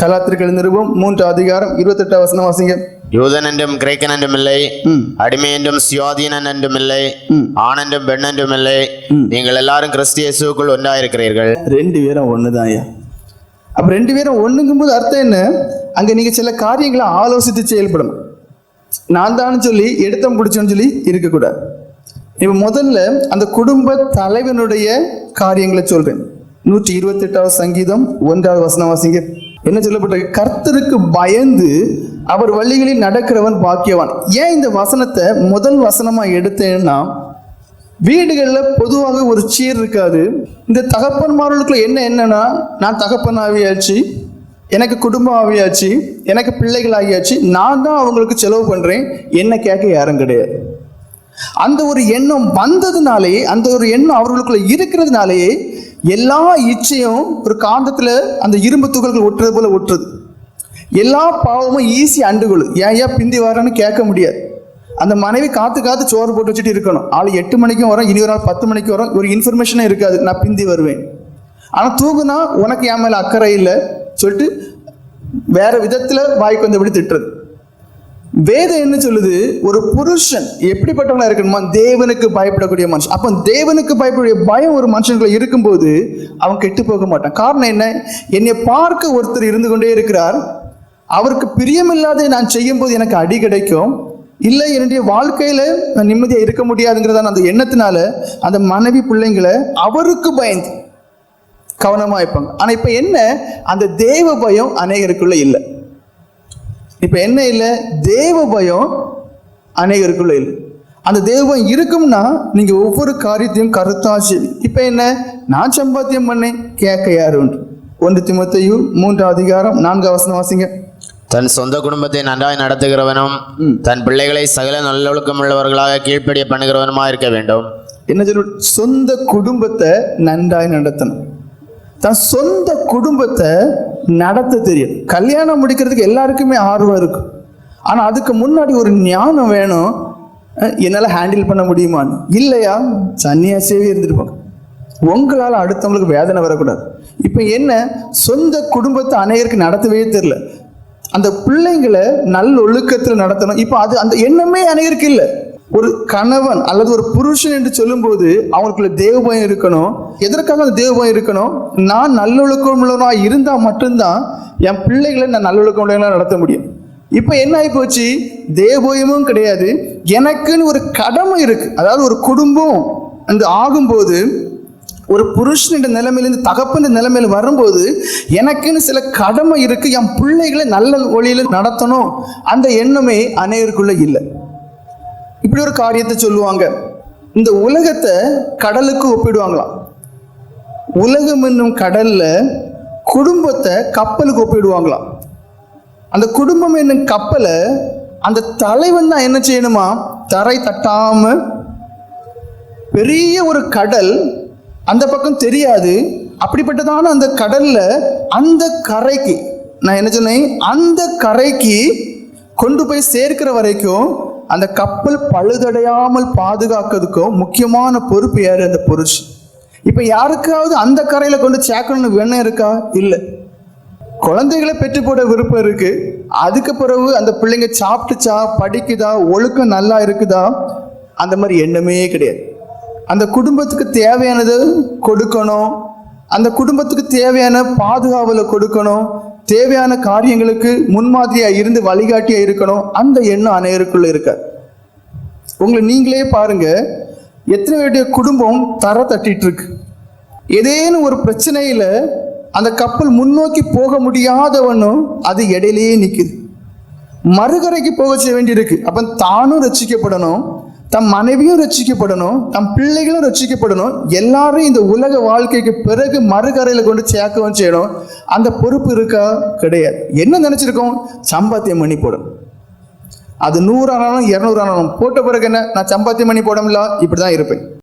கலாத்திரிகள் நிருபம் மூன்று அதிகாரம் இருபத்தெட்டாம் வசனம் வாசிங்க. யூதன் என்றும் கிரேக்கன் என்றும் இல்லை. அடிமை என்றும் சுயாதீனன் என்றும் இல்லை. ஆண் என்றும் பெண் என்றும் இல்லை நீங்கள் எல்லாரும் கிறிஸ்து இயேசுவுக்குள் ஒன்றாயிருக்கிறீர்கள். ரெண்டு பேரும் ஒண்ணுதான் ஐயா. அப்ப ரெண்டு பேரும் ஒண்ணுங்கும்போது அர்த்தம் என்ன? அங்க நீங்க சில காரியங்களை ஆலோசித்து செயல்படணும். நான் தான் சொல்லி எடுத்தம் பிடிச்சோன்னு சொல்லி இருக்கக்கூடாது. இப்ப முதல்ல அந்த குடும்ப தலைவனுடைய காரியங்களை சொல்றேன். நூற்றி இருபத்தி எட்டாவது சங்கீதம் ஒன்றாவது வசனம் வாசிங்க. என்ன சொல்லப்பட்டிருக்கு கர்த்தருக்கு பயந்து அவர் வழிகளில் நடக்கிறவன் பாக்கியவான். ஏன் இந்த வசனத்தை முதல் வசனமாக எடுத்தேன்னா வீடுகளில் பொதுவாக ஒரு சீர் இருக்காது. இந்த தகப்பன்மார்களுக்குள்ள என்ன என்னன்னா நான் தகப்பன் ஆவியாச்சு எனக்கு குடும்பம் ஆவியாச்சு எனக்கு பிள்ளைகள் ஆகியாச்சு நான் தான் அவங்களுக்கு செலவு பண்ணுறேன் என்ன கேட்க யாரும் கிடையாது. அந்த ஒரு எண்ணம் வந்ததுனாலேயே அந்த ஒரு எண்ணம் அவர்களுக்குள்ள இருக்கிறதுனாலேயே எல்லா இச்சையும் ஒரு காந்தத்தில் அந்த இரும்பு துகள்கள் ஒட்டுறது போல ஒட்டுறது. எல்லா பாவமும் ஈஸி அண்டுகொள்ளும் ஏன் ஏன் பிந்தி வரேன்னு கேட்க முடியாது. அந்த மனைவி காத்து காத்து சோறு போட்டு வச்சுட்டு இருக்கணும். ஆள் எட்டு மணிக்கும் வரும் இனி ஒரு நாள் பத்து மணிக்கு வரும் ஒரு இன்ஃபர்மேஷனே இருக்காது. நான் பிந்தி வருவேன். ஆனால் தூங்குனா உனக்கு என் மேலே அக்கறை இல்லை சொல்லிட்டு வேற விதத்தில் வாய்க்கு வந்தபடி திட்டுறது. வேதம் என்ன சொல்லுது? ஒரு புருஷன் எப்படிப்பட்டவனா இருக்கணுமா தேவனுக்கு பயப்படக்கூடிய மனுஷன். அப்போ தேவனுக்கு பயப்படக்கூடிய பயம் ஒரு மனுஷனுக்குள்ள இருக்கும்போது அவன் கெட்டு போக மாட்டான். காரணம் என்ன? என்னை பார்க்க ஒருத்தர் இருந்து கொண்டே இருக்கிறார். அவருக்கு பிரியமில்லாத நான் செய்யும் போது எனக்கு அடி கிடைக்கும். இல்லை என்னுடைய வாழ்க்கையில நான் நிம்மதியா இருக்க முடியாதுங்கிறதான அந்த எண்ணத்தினால அந்த மனைவி பிள்ளைங்களை அவருக்கு பயந்து கவனமா இருப்பாங்க. ஆனா இப்ப என்ன? அந்த தேவ பயம் அநேகருக்குள்ள இல்லை. இப்ப என்ன இல்லை? தேவ பயம் அநேகருக்குள்ள இல்லை. அந்த பயம் இருக்கும்னா நீங்க ஒவ்வொரு காரியத்தையும் கருத்தா சரி இப்ப என்ன? நான் சம்பாத்தியம் பண்ணேன். கேட்க யாரு உண்டு? ஒன்று திமுத்தையு மூன்று அதிகாரம் நான்கு வசனம் வாசிங்க. தன் சொந்த குடும்பத்தை நன்றாய் நடத்துகிறவனும் தன் பிள்ளைகளை சகல நல்லொழுக்கம் உள்ளவர்களாக கீழ்ப்படிய பண்ணுகிறவனுமா இருக்க வேண்டும்? என்ன சொல்லு சொந்த குடும்பத்தை நன்றாய் நடத்தணும். தன் சொந்த குடும்பத்தை நடத்த தெரியும். கல்யாணம் முடிக்கிறதுக்கு எல்லாருக்குமே ஆர்வம் இருக்கும் ஆனால் அதுக்கு முன்னாடி ஒரு ஞானம் வேணும். என்னால் ஹேண்டில் பண்ண முடியுமான்னு. இல்லையா? சன்னியாசியாகவே இருந்துருப்பாங்க. உங்களால் அடுத்தவங்களுக்கு வேதனை வரக்கூடாது. இப்போ என்ன? சொந்த குடும்பத்தை அநேகருக்கு நடத்தவே தெரில அந்த பிள்ளைங்களை நல்ல ஒழுக்கத்தில் நடத்தணும். இப்போ அது அந்த எண்ணமே அநேகருக்கு இல்லை. ஒரு கணவன் அல்லது ஒரு புருஷன் என்று சொல்லும்போது அவங்களுக்குள்ள தேவபயம் இருக்கணும். எதற்காக அந்த தேவபயம் இருக்கணும்? நான் நல்லொழுக்கம் உள்ளவனா இருந்தால் மட்டும்தான் என் பிள்ளைகளை நான் நல்லொழுக்கம் உள்ளவங்களா நடத்த முடியும். இப்போ என்ன ஆகி போச்சு தேவபயமும் கிடையாது. எனக்குன்னு ஒரு கடமை இருக்கு. அதாவது ஒரு குடும்பம் அந்த ஆகும்போது ஒரு புருஷனின் நிலைமையிலேருந்து தகப்பன் நிலைமையில் வரும்போது எனக்குன்னு சில கடமை இருக்குது என் பிள்ளைகளை நல்ல வழியில் நடத்தணும். அந்த எண்ணமே அநேகருக்குள்ளே இல்லை. இப்படி ஒரு காரியத்தை சொல்லுவாங்க. இந்த உலகத்தை கடலுக்கு ஒப்பிடுவாங்களாம். உலகம் என்னும் கடல்ல குடும்பத்தை கப்பலுக்கு ஒப்பிடுவாங்களாம். அந்த குடும்பம் என்னும் கப்பலை அந்த தலைவன் தான் என்ன செய்யணுமா? தரை தட்டாம பெரிய ஒரு கடல் அந்த பக்கம் தெரியாது. அப்படிப்பட்டதான அந்த கடல்ல அந்த கரைக்கு நான் என்ன சொன்னேன்? அந்த கரைக்கு கொண்டு போய் சேர்க்கிற வரைக்கும் அந்த கப்பல் பழுதடையாமல் பாதுகாக்கிறதுக்கும் முக்கியமான பொறுப்பு யார்? அந்த புருஷ் இப்போ யாருக்காவது அந்த கரையில் கொண்டு சேர்க்கணும்னு வேணும் இருக்கா? இல்லை. குழந்தைகளை பெற்று போட விருப்பம் இருக்கு. அதுக்கு பிறகு அந்த பிள்ளைங்க சாப்பிட்டுச்சா? படிக்குதா? ஒழுக்கம் நல்லா இருக்குதா? அந்த மாதிரி எண்ணமே கிடையாது. அந்த குடும்பத்துக்கு தேவையானது கொடுக்கணும். அந்த குடும்பத்துக்கு தேவையான பாதுகாவலை கொடுக்கணும். தேவையான காரியங்களுக்கு முன்மாதிரியா இருந்து வழிகாட்டியா இருக்கணும். அந்த எண்ணம் அனைவருக்குள்ள இருக்க. உங்களை நீங்களே பாருங்க. எத்தனை பேருடைய குடும்பம் தர தட்டிட்டு இருக்கு ஏதேனும் ஒரு பிரச்சனையில அந்த கப்பல் முன்னோக்கி போக முடியாதவனும் அது இடையிலேயே நிற்குது மறுகரைக்கு போக செய்ய வேண்டியிருக்கு. அப்ப தானும் ரசிக்கப்படணும் தம் மனைவியும் ரட்சிக்கப்படணும் தம் பிள்ளைகளும் ரட்சிக்கப்படணும். எல்லாரும் இந்த உலக வாழ்க்கைக்கு பிறகு மறுகரையில் கொண்டு சேர்க்கவும் செய்யணும். அந்த பொறுப்பு இருக்கா? கிடையாது. என்ன நினைச்சிருக்கோம்? சம்பாத்தியம் பண்ணி போடும் அது நூறு ஆனாலும் இரநூறு ஆனாலும் போட்ட பிறகு என்ன? நான் சம்பாத்தியம் பண்ணி போடமில்ல இப்படிதான் இருப்பேன்.